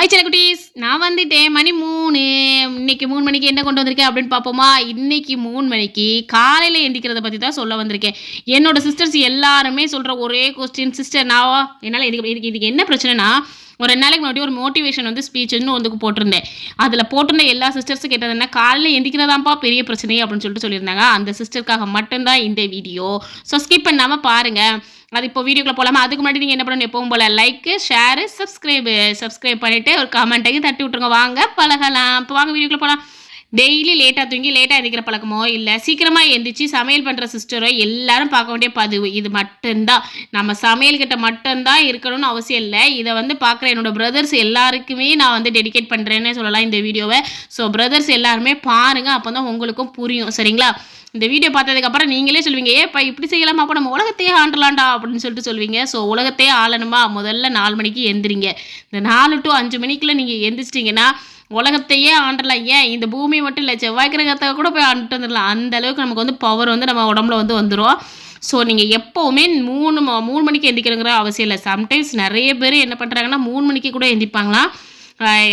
Hi குட்டீஸ் நான் வந்துட்டேன். மணி மூணு. இன்னைக்கு மூணு மணிக்கு என்ன கொண்டு வந்திருக்கேன் அப்படின்னு பார்ப்போமா? இன்னைக்கு மூணு மணிக்கு காலையில் எந்திக்கிறத பற்றி தான் சொல்ல வந்திருக்கேன். என்னோட சிஸ்டர்ஸ் எல்லாருமே சொல்கிற ஒரே கொஸ்டின் சிஸ்டர் நான் என்னால் இதுக்கு இதுக்கு இதுக்கு என்ன பிரச்சனைனா ஒரு ரெண்டு நாளைக்கு முன்னாடி ஒரு மோட்டிவேஷன் வந்து ஸ்பீச்சுன்னு ஒன்றுக்கு போட்டிருந்தேன். அதில் போட்டிருந்த எல்லா சிஸ்டர்ஸும் கேட்டது என்ன? காலையில் எந்திக்கிறதாம்ப்பா பெரிய பிரச்சனை அப்படின்னு சொல்லிட்டு சொல்லியிருந்தாங்க. அந்த சிஸ்டருக்காக மட்டும்தான் இந்த வீடியோ ஸோ ஸ்கிப் பண்ணாமல் பாருங்கள் அது இப்போ வீடியோக்குள்ள போகலாமா அதுக்கு முன்னாடி நீங்கள் என்ன பண்ணணும்? எப்பவும் போல லைக்கு ஷேரு சப்ஸ்கிரைபு சப்ஸ்கிரைப் பண்ணிவிட்டு ஒரு கமெண்ட்டையும் தட்டி விட்ருங்க வாங்க பழகலாம். இப்போ வாங்க வீடியோக்குள்ளே போகலாம் டெய்லி லேட்டாக தூங்கி லேட்டாக எந்திக்கிற பழக்கமோ இல்லை சீக்கிரமாக எந்திரிச்சு சமையல் பண்ணுற சிஸ்டரோ எல்லாரும் பார்க்க வேண்டிய பதிவு. இது மட்டும்தான். நம்ம சமையல்கிட்ட மட்டும்தான் இருக்கணும்னு அவசியம் இல்லை. இதை வந்து பார்க்குற என்னோடய பிரதர்ஸ் எல்லாருக்குமே நான் வந்து டெடிகேட் பண்ணுறேன்னு சொல்லலாம் இந்த வீடியோவை. ஸோ பிரதர்ஸ் எல்லாருமே பாருங்கள் அப்போ தான் உங்களுக்கும் புரியும். சரிங்களா? இந்த வீடியோ பார்த்ததுக்கப்புறம் நீங்களே சொல்லுவீங்க ஏப்பா இப்படி செய்யலாமா? அப்போ நம்ம உலகத்தையே ஆண்டலாம்டா அப்படின்னு சொல்லிட்டு சொல்லுவீங்க. ஸோ உலகத்தையே ஆளணுமா? முதல்ல நாலு மணிக்கு எந்திரிங்க. இந்த நாலு டு அஞ்சு மணிக்குள்ளே நீங்கள் எந்திரிச்சிட்டிங்கன்னா உலகத்தையே ஆண்டலாம். ஏன்? இந்த பூமி மட்டும் இல்லை செவ்வாய் கிரகத்தை கூட போய் ஆண்டுட்டு வந்துடலாம். அந்த அளவுக்கு நமக்கு வந்து பவர் வந்து நம்ம உடம்புல வந்து வந்துடும் ஸோ நீங்கள் எப்போவுமே மூணு மூணு மணிக்கு எந்திக்கிறங்கிற அவசியம் இல்லை. சம்டைம்ஸ் நிறைய பேர் என்ன பண்ணுறாங்கன்னா மூணு மணிக்கு கூட எந்திப்பாங்களாம்.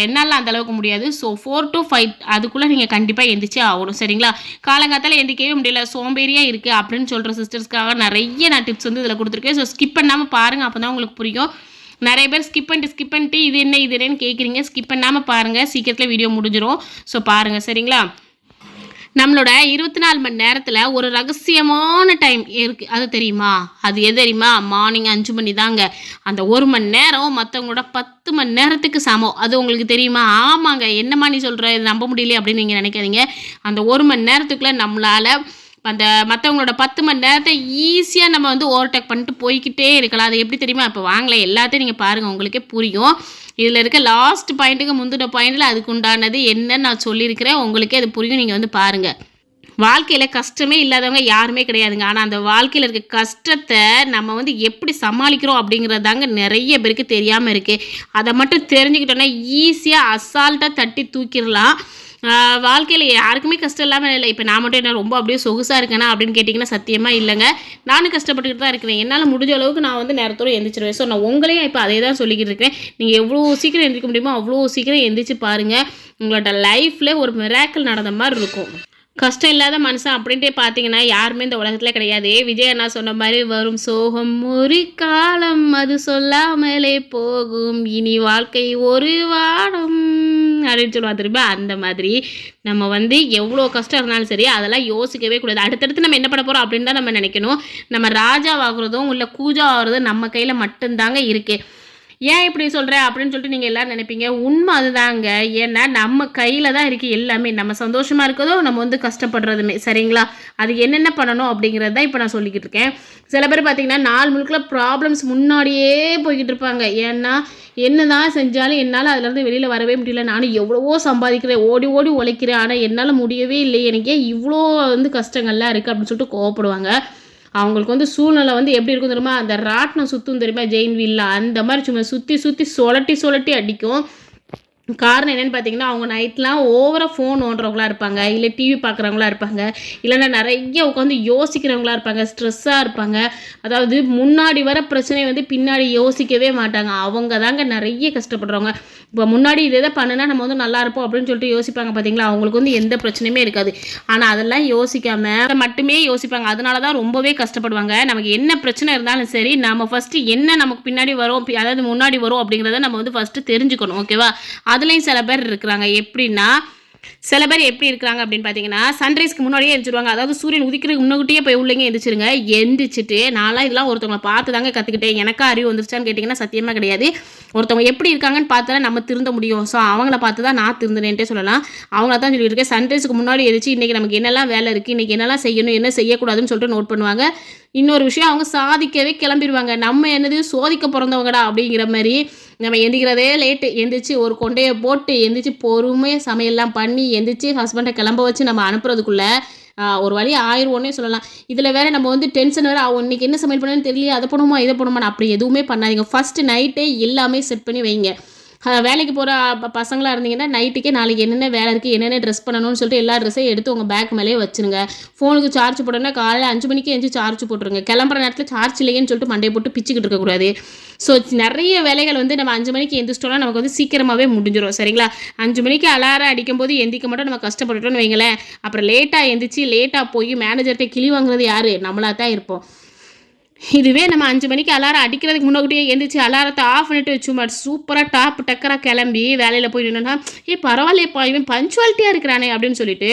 என்னால் அந்தளவுக்கு முடியாது. ஸோ ஃபோர் டு ஃபைவ் அதுக்குள்ளே நீங்கள் கண்டிப்பாக எந்திரிச்சே ஆகணும் சரிங்களா? காலங்காத்தால் எந்திரிக்கவே முடியல. சோம்பேறியாக இருக்குது அப்படின்னு சொல்கிற சிஸ்டர்ஸ்க்காக நிறைய நான் டிப்ஸ் வந்து இதில் கொடுத்துருக்கேன். ஸோ ஸ்கிப் பண்ணாமல் பாருங்கள் அப்போ தான் உங்களுக்கு புரியும். நிறைய பேர் ஸ்கிப் பண்ணிட்டு ஸ்கிப் பண்ணிட்டு இது என்ன இது என்னன்னு கேட்குறீங்க ஸ்கிப் பண்ணாமல் பாருங்கள் சீக்கிரத்தில் வீடியோ முடிஞ்சிடும் ஸோ பாருங்கள் சரிங்களா? நம்மளோட இருபத்தி நாலு மணி நேரத்தில் ஒரு ரகசியமான டைம் இருக்குது அது தெரியுமா? அது எது தெரியுமா? மார்னிங் அஞ்சு மணி தாங்க. அந்த ஒரு மணி நேரம் மற்றவங்களோட பத்து மணி நேரத்துக்கு சமம். அது உங்களுக்கு தெரியுமா? ஆமாங்க. என்னம்மா நீ சொல்கிற இது நம்ப முடியல அப்படின்னு நீங்கள் நினைக்காதீங்க. அந்த ஒரு மணி நேரத்துக்குள்ளே நம்மளால் அந்த மற்றவங்களோட பத்து மணி நேரத்தை ஈஸியாக நம்ம வந்து ஓவர்டேக் பண்ணிட்டு போய்க்கிட்டே இருக்கலாம். அது எப்படி தெரியுமா? இப்போ வாங்கலை எல்லாத்தையும் நீங்கள் பாருங்கள் உங்களுக்கே புரியும். இதில் இருக்க லாஸ்ட் பாயிண்ட்டுக்கு முந்தின பாயிண்டில் அதுக்கு உண்டானது என்னன்னு நான் சொல்லியிருக்கிறேன். உங்களுக்கே அது புரியும் நீங்கள் வந்து பாருங்கள் வாழ்க்கையில் கஷ்டமே இல்லாதவங்க யாருமே கிடையாதுங்க. ஆனால் அந்த வாழ்க்கையில் இருக்க கஷ்டத்தை நம்ம வந்து எப்படி சமாளிக்கிறோம் அப்படிங்கிறதாங்க நிறைய பேருக்கு தெரியாமல் இருக்குது அதை மட்டும் தெரிஞ்சுக்கிட்டோன்னா ஈஸியாக அசால்ட்டாக தட்டி தூக்கிடலாம். வாழ்க்கையில் யாருக்குமே கஷ்டம் இல்லாமல் இல்லை. இப்போ நான் மட்டும் என்ன ரொம்ப அப்படியே சொகுசாக இருக்கேனா அப்படின்னு கேட்டிங்கன்னா சத்தியமாக இல்லைங்க. நானும் கஷ்டப்பட்டுக்கிட்டு தான் இருக்கிறேன். என்னால் முடிஞ்ச அளவுக்கு நான் வந்து நேரத்தோடு எந்திரிச்சிருவேன். ஸோ நான் உங்களையும் இப்போ அதே தான் சொல்லிக்கிட்டு இருக்கேன் நீங்கள் எவ்வளோ சீக்கிரம் எந்திரிக்க முடியுமோ அவ்வளோ சீக்கிரம் எந்திரிச்சு பாருங்கள் உங்களோட லைஃப்பில் ஒரு மிராக்கிள் நடந்த மாதிரி இருக்கும். கஷ்டம் இல்லாத மனுஷன் அப்படின்ட்டு பார்த்தீங்கன்னா யாருமே இந்த உலகத்தில் கிடையாது. விஜய் அண்ணா சொன்ன மாதிரி வரும் சோகம் ஒரு காலம் அது சொல்லாமலே போகும். இனி வாழ்க்கை ஒரு வாரம். அப்படின்னு சொல்லுவா திரும்ப அந்த மாதிரி. நம்ம வந்து எவ்வளோ கஷ்டம் இருந்தாலும் சரி அதெல்லாம் யோசிக்கவே கூடாது. அடுத்தடுத்து நம்ம என்ன பண்ண போகிறோம் அப்படின்னு தான் நம்ம நினைக்கணும். நம்ம ராஜாவாகிறதும் இல்லை கூஜா ஆகிறதும் நம்ம கையில் மட்டும்தாங்க இருக்குது ஏன் இப்படி சொல்கிற அப்படின்னு சொல்லிட்டு நீங்கள் எல்லாரும் நினைப்பீங்க. உண்மை அதுதாங்க. ஏன்னா நம்ம கையில் தான் இருக்குது எல்லாமே. நம்ம சந்தோஷமாக இருக்கிறதோ நம்ம வந்து கஷ்டப்படுறதுமே. சரிங்களா? அது என்னென்ன பண்ணணும் அப்படிங்கிறது தான் இப்போ நான் சொல்லிக்கிட்டு இருக்கேன். சில பேர் பார்த்தீங்கன்னா நாள் முழுக்கில் ப்ராப்ளம்ஸ் முன்னாடியே போய்கிட்டு இருப்பாங்க. ஏன்னா என்ன தான் செஞ்சாலும் என்னால் அதுலேருந்து வெளியில் வரவே முடியல. நானும் எவ்வளவோ சம்பாதிக்கிறேன். ஓடி ஓடி உழைக்கிறேன். ஆனால் என்னால் முடியவே இல்லை எனக்கு ஏன் இவ்வளோ வந்து கஷ்டங்கள்லாம் இருக்குது அப்படின்னு சொல்லிட்டு கோவப்படுவாங்க. அவங்களுக்கு வந்து சூழ்நிலை வந்து எப்படி இருக்கும் தெரியுமா? அந்த ராட்டினம் சுற்றும் தெரியுமா? ஜெயின் வில்லா. அந்த மாதிரி சும்மா சுற்றி சுற்றி சுழட்டி சுழட்டி அடிக்கும். காரணம் என்னென்னு பார்த்தீங்கன்னா அவங்க நைட்லாம் ஓவராக ஃபோன் ஓடுறவங்களா இருப்பாங்க. இல்லை டிவி பார்க்குறவங்களா இருப்பாங்க. இல்லைன்னா நிறைய உட்காந்து யோசிக்கிறவங்களா இருப்பாங்க. ஸ்ட்ரெஸ்ஸாக இருப்பாங்க. அதாவது முன்னாடி வர பிரச்சனை வந்து பின்னாடி யோசிக்கவே மாட்டாங்க. அவங்க தாங்க நிறைய கஷ்டப்படுறவங்க. இப்போ முன்னாடி இதை எதை பண்ணுனா நம்ம வந்து நல்லா இருப்போம் அப்படின்னு சொல்லிட்டு யோசிப்பாங்க பார்த்தீங்களா அவங்களுக்கு வந்து எந்த பிரச்சனையுமே இருக்காது. ஆனால் அதெல்லாம் யோசிக்காம அதை மட்டுமே யோசிப்பாங்க. அதனால தான் ரொம்பவே கஷ்டப்படுவாங்க. நமக்கு என்ன பிரச்சனை இருந்தாலும் சரி நம்ம ஃபஸ்ட்டு என்ன நமக்கு பின்னாடி வரும் அதாவது முன்னாடி வரும் அப்படிங்கிறத நம்ம வந்து ஃபஸ்ட்டு தெரிஞ்சுக்கணும். ஓகேவா அதுலேயும் சில பேர் இருக்கிறாங்க. எப்படின்னா சில பேர் எப்படி இருக்கிறாங்க அப்படின்னு பார்த்தீங்கன்னா சன்ரைஸ்க்கு முன்னாடியே எழுந்திருவாங்க அதாவது சூரியன் உதிக்கிறதுக்கு முன்னாடியே போய் உள்ளங்க எந்திரிச்சிருங்க. எந்திரிச்சிட்டு நான்லாம் இதெல்லாம் ஒருத்தவங்களை பார்த்து தாங்க கற்றுக்கிட்டேன் எனக்கா அறிவு வந்துருச்சான்னு கேட்டிங்கன்னா சத்தியமாக கிடையாது. ஒருத்தவங்க எப்படி இருக்காங்கன்னு பார்த்து தான் நம்ம திருந்த முடியும். ஸோ அவங்கள பார்த்து தான் நான் திருந்தினேன்ட்டே சொல்லலாம். அவங்கள தான் சொல்லியிருக்கேன். சன்ரைஸ்க்கு முன்னாடி எதிர்த்து இன்றைக்கி நமக்கு என்னெல்லாம் வேலை இருக்குது இன்றைக்கி என்னெல்லாம் செய்யணும் என்ன செய்யக்கூடாதுன்னு சொல்லிட்டு நோட் பண்ணுவாங்க. இன்னொரு விஷயம் அவங்க சாதிக்கவே கிளம்பிடுவாங்க நம்ம என்னது சோதிக்க பிறந்தவங்கடா அப்படிங்கிற மாதிரி நம்ம எந்திக்கிறதே லேட்டு எந்திரிச்சு ஒரு கொண்டையை போட்டு எந்திரிச்சு பொறுமையாக சமையல்லாம் பண்ணி எந்திரிச்சு ஹஸ்பண்டை கிளம்ப வச்சு நம்ம அனுப்புறதுக்குள்ளே ஒரு வழி ஆயிடுவோன்னே சொல்லலாம். இதில் வேறு நம்ம வந்து டென்ஷன் வேறு அவன் இன்னைக்கு என்ன சமையல் பண்ணணும்னு தெரியல அதை பண்ணுமா இதை பண்ணுமா அப்படி எதுவுமே பண்ணாதீங்க. ஃபஸ்ட்டு நைட்டே எல்லாமே செட் பண்ணி வைங்க. வேலைக்கு போகிற பசங்களாக இருந்தீங்கன்னா நைட்டுக்கே நாளைக்கு என்னென்ன வேலை இருக்குது என்னென்ன ட்ரெஸ் பண்ணணும்னு சொல்லிட்டு எல்லா ட்ரெஸ்ஸையும் எடுத்து உங்கள் பேக் மேலேயே வச்சுருங்க. ஃபோனுக்கு சார்ஜ் போட்டோன்னா காலையில் அஞ்சு மணிக்கு எஞ்சி சார்ஜ் போட்டுருங்க. கிளம்புற நேரத்தில் சார்ஜ் இல்லையேன்னு சொல்லிட்டு மண்டையை போட்டு பிச்சுக்கிட்டு இருக்கக்கூடாது ஸோ நிறைய வேலைகள் வந்து நம்ம அஞ்சு மணிக்கு எந்திரிச்சிட்டோம்னா நமக்கு வந்து சீக்கிரமாகவே முடிஞ்சிடும் சரிங்களா? அஞ்சு மணிக்கு அலாரம் அடிக்கும் போது எந்திக்க மட்டும். நம்ம கஷ்டப்பட்டுட்டோம்னு வைங்களேன். அப்புறம் லேட்டாக எந்திரிச்சு லேட்டாக போய் மேனேஜர்கிட்ட கிளி வாங்குறது யார்? நம்மளாக தான் இருப்போம். இதுவே நம்ம அஞ்சு மணிக்கு அலாரம் அடிக்கிறதுக்கு முன்னாடியே எழுந்திரிச்சு அலாரத்தை ஆஃப் பண்ணிட்டு வச்சுமா சூப்பராக டாப் டக்கராக கிளம்பி வேலையில் போய் நின்னா ஏ பரவாயில்லையப்பா இவன் பஞ்சுவாலிட்டியாக இருக்கிறானே அப்படின்னு சொல்லிட்டு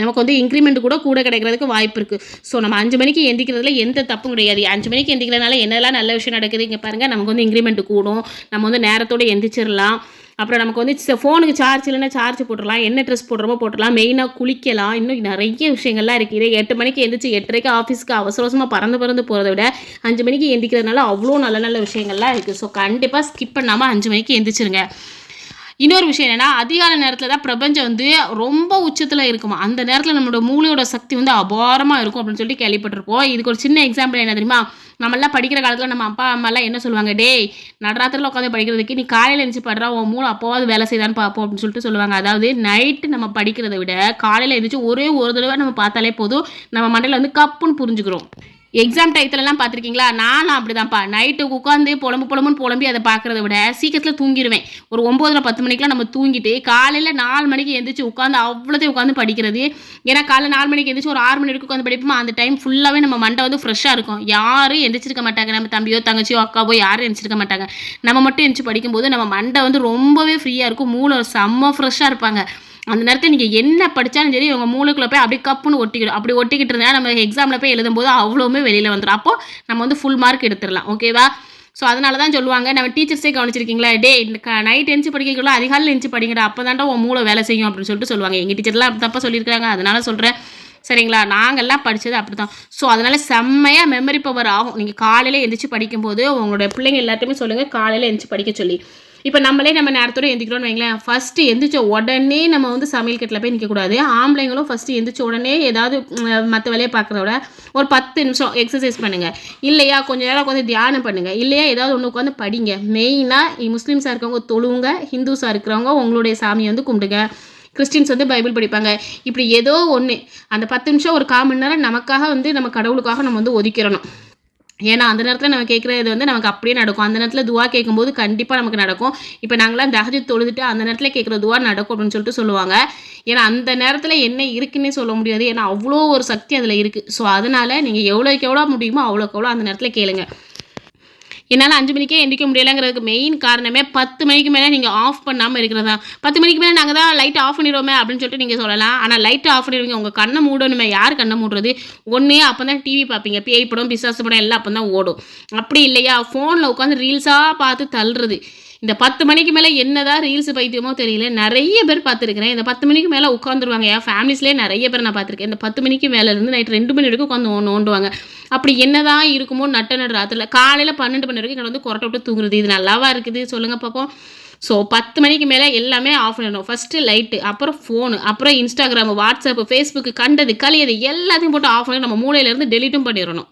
நமக்கு வந்து இன்க்ரிமெண்ட் கூட கூட கிடைக்கிறதுக்கு வாய்ப்பு இருக்குது ஸோ நம்ம அஞ்சு மணிக்கு எந்திக்கிறதுல எந்த தப்பும் கிடையாது. அஞ்சு மணிக்கு எந்திக்கிறதுனால என்னெல்லாம் நல்ல விஷயம் நடக்குது இங்கே பாருங்கள் நமக்கு வந்து இன்க்ரிமெண்ட் கூடும். நம்ம வந்து நேரத்தோடு எந்திரிச்சிடலாம் அப்புறம் நமக்கு வந்து ஃபோனுக்கு சார்ஜ் இல்லைன்னா சார்ஜ் போட்டுடலாம் என்ன ட்ரெஸ் போடுறோமோ போட்டுடலாம் மெயினாக குளிக்கலாம். இன்னும் நிறைய விஷயங்கள்லாம் இருக்குது இதே எட்டு மணிக்கு எந்திரிச்சு எட்டரைக்கு ஆஃபீஸ்க்கு அவசர அவசரமாக பறந்து பறந்து போகிறத விட அஞ்சு மணிக்கு எந்திக்கிறதுனால அவ்வளோ நல்ல நல்ல விஷயங்கள்லாம் இருக்குது ஸோ கண்டிப்பாக ஸ்கிப் பண்ணாமல் அஞ்சு மணிக்கு எந்திரிச்சிருங்க. இன்னொரு விஷயம் என்னென்னா அதிகால நேரத்தில் தான் பிரபஞ்சம் வந்து ரொம்ப உச்சத்தில் இருக்குமா? அந்த நேரத்தில் நம்மளோட மூளையோட சக்தி வந்து அபாரமாக இருக்கும் அப்படின்னு சொல்லிட்டு கேள்விப்பட்டிருப்போம். இதுக்கு ஒரு சின்ன எக்ஸாம்பிள் என்ன தெரியுமா? நம்மளாம் படிக்கிற காலத்தில் நம்ம அப்பா அம்மாலாம் என்ன சொல்லுவாங்க? டேய் நடராத்திரில் உட்காந்து படிக்கிறதுக்கு நீ காலையில் எழுந்துச்சு படுறா உன் மூளை அப்போவாது வேலை செய்தான்னு பார்ப்போம் அப்படின்னு சொல்லிட்டு சொல்லுவாங்க. அதாவது நைட்டு நம்ம படிக்கிறத விட காலையில் எழுந்திரிச்சு ஒரே ஒரு தடவை நம்ம பார்த்தாலே போதும். நம்ம மண்டையில் வந்து கப்புன்னு புரிஞ்சுக்கிறோம். எக்ஸாம் டயத்துலலாம் பார்த்துருக்கீங்களா? நானும் அப்படிதான்ப்பா. நைட்டு உட்காந்து புலம்பு புலம்புன்னு புலம்பி அதை பார்க்குறத விட சீக்கிரத்தில் தூங்கிடுவேன் ஒரு ஒம்போதில் பத்து மணிக்கெலாம் நம்ம தூங்கிட்டு காலையில் நாலு மணிக்கு எந்திரிச்சு உட்காந்து அவ்வளோத்தையும் உட்காந்து படிக்கிறது. ஏன்னா காலையில் நாலு மணிக்கு எந்திரிச்சு ஒரு ஆறு மணி வரைக்கும் உட்காந்து படிப்போமா? அந்த டைம் ஃபுல்லாகவே நம்ம மண்டை வந்து ஃப்ரெஷ்ஷாக இருக்கும். யாரும் எந்திரிச்சிருக்க மாட்டாங்க. நம்ம தம்பியோ தங்கச்சியோ அக்காவோ யாரும் எந்திரிச்சிருக்க மாட்டாங்க. நம்ம மட்டும் எந்திரிச்சு படிக்கும்போது நம்ம மண்டை வந்து ரொம்பவே ஃப்ரீயாக இருக்கும். மூளை செம்ம ஃப்ரெஷ்ஷாக இருப்பாங்க. அந்த நேரத்தில் நீங்கள் என்ன படித்தாலும் சரி உங்கள் மூளைக்குள்ளே போய் அப்படியே கப்புன்னு ஒட்டிக்கிடும். அப்படி ஒட்டிக்கிட்டு இருந்தால் நம்ம எக்ஸாமில் போய் எழுதும்போது அவ்வளோவுமே வெளியில் வந்துடும் அப்போ நம்ம வந்து ஃபுல் மார்க் எடுத்துடலாம். ஓகேவா ஸோ அதனால தான் சொல்லுவாங்க நம்ம டீச்சர்ஸே கவனிச்சிருக்கீங்களா? டே இந்த நைட் எழுந்து படிக்கக்குள்ள அதிகாலையில் எழுந்து படிக்கிற அப்போ தான்டா உன் மூளை வேலை செய்யும் அப்படின்னு சொல்லிட்டு சொல்லுவாங்க. எங்கள் டீச்சர்லாம் அப்படி தப்பாக சொல்லியிருக்காங்க அதனால சொல்கிறேன் சரிங்களா? நாங்கள்லாம் படித்தது அப்படி தான் ஸோ அதனால் செம்மையாக மெமரி பவர் ஆகும். நீங்கள் காலையில் எந்திரிச்சு படிக்கும்போது உங்களோட பிள்ளைங்க எல்லாத்தையுமே சொல்லுங்கள் காலையில் எழுந்திரிச்சி படிக்க சொல்லி. இப்போ நம்மளே நம்ம நேரத்தோட எந்திக்கிறோம்னு வைங்களேன். ஃபஸ்ட்டு எந்திரிச்ச உடனே நம்ம வந்து சமையல் கட்டில் போய் நிற்கக்கூடாது ஆம்பளைங்களும் ஃபஸ்ட்டு எந்திரிச்ச உடனே ஏதாவது மற்ற வேலையை பார்க்குறத விட ஒரு பத்து நிமிஷம் எக்ஸசைஸ் பண்ணுங்கள் இல்லையா கொஞ்ச நேரம் உட்காந்து தியானம் பண்ணுங்கள் இல்லையா ஏதாவது ஒன்று உட்காந்து படிங்க. மெயினாக முஸ்லீம்ஸாக இருக்கவங்க தொழுவுங்க ஹிந்துஸாக இருக்கிறவங்க உங்களுடைய சாமியை வந்து கும்பிடுங்க. கிறிஸ்டின்ஸ் வந்து பைபிள் படிப்பாங்க. இப்படி ஏதோ ஒன்று அந்த பத்து நிமிஷம் ஒரு கால் மணி நேரம் நமக்காக வந்து நம்ம கடவுளுக்காக நம்ம வந்து ஒதுக்கிடணும் ஏன்னா அந்த நேரத்தில் நம்ம கேட்குறது வந்து நமக்கு அப்படியே நடக்கும். அந்த நேரத்தில் துவா கேட்கும்போது கண்டிப்பாக நமக்கு நடக்கும். இப்போ நாங்களாம் தகஜி தொழுதுட்டு அந்த நேரத்தில் கேட்குற துவா நடக்கும் அப்படின்னு சொல்லிட்டு சொல்லுவாங்க. ஏன்னா அந்த நேரத்தில் என்ன இருக்குன்னே சொல்ல முடியாது. ஏன்னா அவ்வளோ ஒரு சக்தி அதில் இருக்குது ஸோ அதனால் நீங்கள் எவ்வளோக்கு எவ்வளோ முடியுமோ அவ்வளோக்கு எவ்வளோ அந்த நேரத்தில் கேளுங்கள் என்னால் அஞ்சு மணிக்கே எந்திரிக்க முடியலைங்கிறதுக்கு மெயின் காரணமே பத்து மணிக்கு மேலே நீங்கள் ஆஃப் பண்ணாமல் இருக்கிறதா. பத்து மணிக்கு மேலே நாங்கள் தான் லைட் ஆஃப் பண்ணிடுவோமே அப்படின்னு சொல்லிட்டு நீங்கள் சொல்லலாம். ஆனால் லைட் ஆஃப் பண்ணிடுவீங்க. உங்கள் கண்ணை மூடணுமே. யார் கண்ணை மூடுறது? ஒன்றே அப்போ தான் டிவி பார்ப்பீங்க. பேய் படம் பிசாசு படம் எல்லாம் அப்போ தான் ஓடும். அப்படி இல்லையா? ஃபோனில் உட்காந்து ரீல்ஸாக பார்த்து தள்ளுறது. இந்த பத்து மணிக்கு மேலே என்னதான் ரீல்ஸ் பைத்தியமோ தெரியல. நிறைய பேர் பார்த்துருக்கிறேன். இந்த பத்து மணிக்கு மேலே உட்காந்துருவாங்க என் ஃபேமிலிஸ்லேயே நிறைய பேர் நான் பார்த்துருக்கேன். இந்த பத்து மணிக்கு மேலேருந்து நைட் ரெண்டு மணி வரைக்கும் உட்காந்து நோ- நோண்டுவாங்க. அப்படி என்னதான் இருக்குமோ நட்ட நடு ராத்திரில. காலையில் பன்னெண்டு மணி வரைக்கும் இங்கே வந்து கொரட்டை விட்டு தூங்குறது. இது நல்லாவா இருக்குது? சொல்லுங்கள் பார்ப்போம் ஸோ பத்து மணிக்கு மேலே எல்லாமே ஆஃப் பண்ணிடணும் ஃபஸ்ட்டு லைட்டு அப்புறம் ஃபோனு அப்புறம் இன்ஸ்டாகிராமு வாட்ஸ்அப்பு ஃபேஸ்புக்கு கண்டது கழியது எல்லாத்தையும் போட்டு ஆஃப் பண்ணி நம்ம மூளையிலேருந்து டெலிட்டும் பண்ணிடணும்.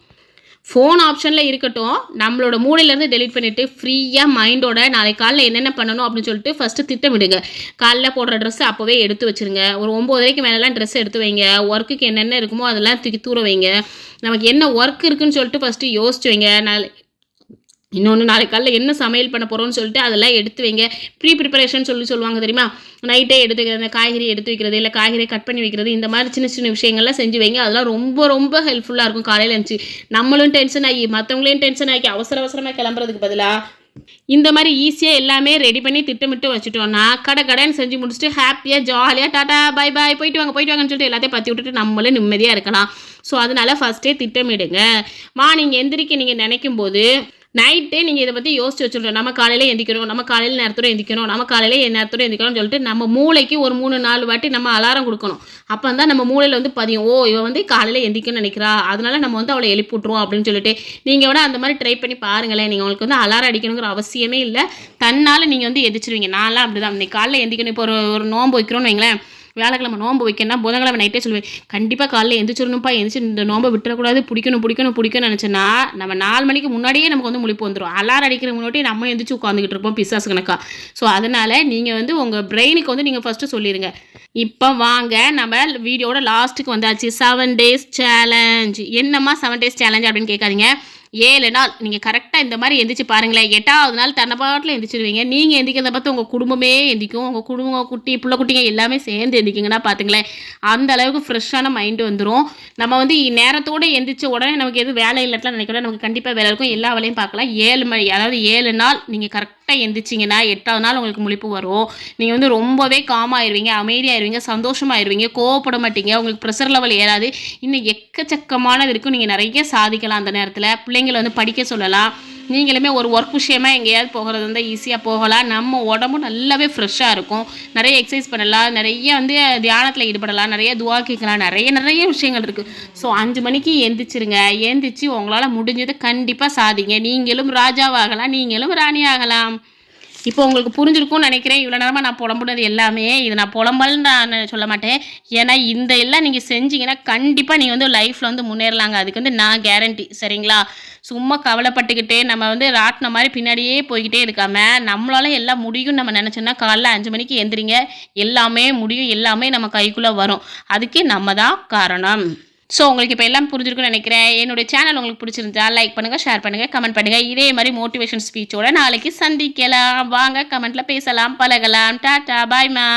ஃபோன் ஆப்ஷனில் இருக்கட்டும் நம்மளோட மூளையிலேருந்து டெலிட் பண்ணிவிட்டு ஃப்ரீயாக மைண்டோட நாளைக்கு காலைல என்னென்ன பண்ணணும் அப்படின்னு சொல்லிட்டு ஃபஸ்ட்டு திட்டமிடுங்க காலைல போடுற ட்ரெஸ் அப்போவே எடுத்து வச்சிருங்க. ஒரு ஒம்போதரைக்கு மேலெலாம் ட்ரெஸ் எடுத்து வைங்க. ஒர்க்குக்கு என்னென்ன இருக்குமோ அதெல்லாம் தூக்கி தூர வைங்க. நமக்கு என்ன ஒர்க் இருக்குன்னு சொல்லிட்டு ஃபஸ்ட்டு யோசிச்சு வைங்க. நாளை இன்னொன்று நாளைக்கு காலையில் என்ன சமையல் பண்ண போகிறோம்னு சொல்லிட்டு அதெல்லாம் எடுத்து வைங்க. ப்ரீ ப்ரிப்பரேஷன் சொல்லி சொல்லுவாங்க தெரியுமா? நைட்டே எடுத்து அந்த காய்கறி எடுத்து வைக்கிறது இல்லை காய்கறி கட் பண்ணி வைக்கிறது இந்த மாதிரி சின்ன சின்ன விஷயங்கள்லாம் செஞ்சு வைங்க. அதெல்லாம் ரொம்ப ரொம்ப ஹெல்ப்ஃபுல்லாக இருக்கும் காலையில் இருந்துச்சு நம்மளும் டென்ஷன் ஆகி மற்றவங்களையும் டென்ஷன் ஆகி அவசர அவசரமாக கிளம்புறதுக்கு பதிலாக இந்த மாதிரி ஈஸியாக எல்லாமே ரெடி பண்ணி திட்டமிட்டு வச்சுட்டோம்னா கடை கடைன்னு செஞ்சு முடிச்சுட்டு ஹாப்பியாக ஜாலியாக டாட்டா பை பாய் போயிட்டு வாங்க போயிட்டு வாங்கன்னு சொல்லிட்டு எல்லாத்தையும் பற்றி விட்டுட்டு நம்மளும் நிம்மதியாக இருக்கலாம். ஸோ அதனால் ஃபஸ்ட்டே திட்டமிடுங்க. மார்னிங் எந்திரிக்க நீங்கள் நினைக்கும் போது நைட்டே நீங்கள் இதை பற்றி யோசிச்சு வச்சுருக்கோம் நம்ம காலையில் எந்திக்கணும் நம்ம காலையில் நேரத்தோட எந்திக்கணும் நம்ம காலையில் என் நேரத்தோட எந்திக்கணும்னு சொல்லிட்டு நம்ம மூளைக்கு ஒரு மூணு நாலு வாட்டி நம்ம அலாரம் கொடுக்கணும். அப்போ தான் நம்ம மூளையில் வந்து பதியும். ஓ இவ வந்து காலையில் எந்திக்கணும்னு நினைக்கிறா. அதனால நம்ம வந்து அவளை எழுப்பி விட்ருவோம் அப்படின்னு சொல்லிட்டு நீங்கள் விட அந்த மாதிரி ட்ரை பண்ணி பாருங்களேன். நீங்கள் உங்களுக்கு வந்து அலாரம் அடிக்கணுங்கிற அவசியமே இல்லை. தன்னால் நீங்கள் வந்து எந்திரிச்சிருவீங்க. நான்லாம் அப்படி தான் இன்னைக்கு காலையில் எந்திக்கணும். இப்போ ஒரு ஒரு நோன்பு வைக்கிறோன்னு வைங்களேன். வியாழக்கிழமை நோன்பு வைக்கணும்னா புதன்கிழமை நைட்டே சொல்லுவேன். கண்டிப்பாக காலையில் எந்திரிச்சிடணும்ப்பா எந்திரிச்சு இந்த நோம்பை விட்டுறக்கூடாது பிடிக்கணும் பிடிக்கணும் பிடிக்கணும்னு நினச்சேன்னா நம்ம நாலு மணிக்கு முன்னாடியே நமக்கு வந்து முழிப்பு வந்துடும் அலாரம் அடிக்கிற முன்னாடி நம்ம எந்திரிச்சு உட்காந்துக்கிட்டு இருப்போம் பிசாசு கணக்கா. ஸோ அதனால் நீங்கள் வந்து உங்கள் பிரெயினுக்கு வந்து நீங்கள் ஃபஸ்ட்டு சொல்லிடுங்க இப்போ வாங்க நம்ம வீடியோட லாஸ்ட்டுக்கு வந்தாச்சு. செவன் டேஸ் சேலஞ்ச் என்னம்மா செவன் டேஸ் சேலஞ்ச் அப்படின்னு கேட்காதீங்க. ஏழு நாள். நீங்கள் கரெக்டாக இந்த மாதிரி எந்திரிச்சு பாருங்களேன். எட்டாவது நாள் தன்னை பாட்டில் எந்திரிச்சிருவீங்க. நீங்கள் எந்திக்கிறத பார்த்து உங்கள் குடும்பமே எந்திக்கும். உங்கள் குடும்பம் குட்டி பிள்ளை குட்டிங்க எல்லாமே சேர்ந்து எந்திக்கிங்கன்னா பார்த்துங்களேன் அந்த அளவுக்கு ஃப்ரெஷ்ஷான மைண்டு வந்துடும் நம்ம வந்து நேரத்தோடு எந்திரிச்ச உடனே நமக்கு எதுவும் வேலை இல்லைலாம் நினைக்கிறோம் நமக்கு கண்டிப்பாக வேலை இருக்கும். எல்லா வேலையும் பார்க்கலாம். ஏழு மணி அதாவது ஏழு நாள் நீங்கள் கரெக்ட் கரெக்டாக எந்திரிச்சிங்கன்னா எட்டாவது நாள் உங்களுக்கு முழிப்பு வரும். நீங்கள் வந்து ரொம்பவே காமாயிருவீங்க அமைதியாயிருவீங்க சந்தோஷமாயிருவீங்க கோவப்பட மாட்டீங்க. உங்களுக்கு ப்ரெஷர் லெவல் ஏறாது. இன்னும் எக்கச்சக்கமானது இருக்கும். நீங்கள் நிறைய சாதிக்கலாம் அந்த நேரத்தில். பிள்ளைங்களை வந்து படிக்க சொல்லலாம். நீங்களுமே ஒரு ஒர்க் விஷயமாக எங்கேயாவது போகிறது வந்து ஈஸியாக போகலாம். நம்ம உடம்பும் நல்லாவே ஃப்ரெஷ்ஷாக இருக்கும். நிறைய எக்ஸசைஸ் பண்ணலாம். நிறைய வந்து தியானத்தில் ஈடுபடலாம். நிறைய துவா கேட்கலாம். நிறைய நிறைய விஷயங்கள் இருக்குது ஸோ அஞ்சு மணிக்கு எந்திரிச்சிருங்க. எந்திரிச்சு உங்களால் முடிஞ்சது கண்டிப்பாக சாதிங்க. நீங்களும் ராஜாவாகலாம். நீங்களும் ராணி ஆகலாம் இப்போ உங்களுக்கு புரிஞ்சிருக்கும்னு நினைக்கிறேன். இவ்வளோ நேரமாக நான் புலம்புனது எல்லாமே இது நான் புலம்பல்னு நான் சொல்ல மாட்டேன். ஏன்னா இந்த எல்லாம் நீங்கள் செஞ்சீங்கன்னா கண்டிப்பாக நீங்கள் வந்து லைஃப்பில் வந்து முன்னேறலாங்க. அதுக்கு வந்து நான் கேரண்டி சரிங்களா? சும்மா கவலைப்பட்டுக்கிட்டே நம்ம வந்து ராட்டின மாதிரி பின்னாடியே போய்கிட்டே இருக்காமல் நம்மளால எல்லாம் முடியும் நம்ம நினச்சோன்னா காலைல அஞ்சு மணிக்கு எந்திரிங்க. எல்லாமே முடியும். எல்லாமே நம்ம கைக்குள்ளே வரும். அதுக்கு நம்ம தான் காரணம். ஸோ உங்களுக்கு இப்போ எல்லாம் புரிஞ்சிருக்குன்னு நினைக்கிறேன். என்னுடைய சேனல் உங்களுக்கு பிடிச்சிருந்தா லைக் பண்ணுங்கள் ஷேர் பண்ணுங்கள் கமெண்ட் பண்ணுங்கள் இதே மாதிரி மோட்டிவேஷன் ஸ்பீச்சோட நாளைக்கு சந்திக்கலாம். வாங்க கமெண்ட்டில் பேசலாம் பழகலாம். டாட்டா பாய்மா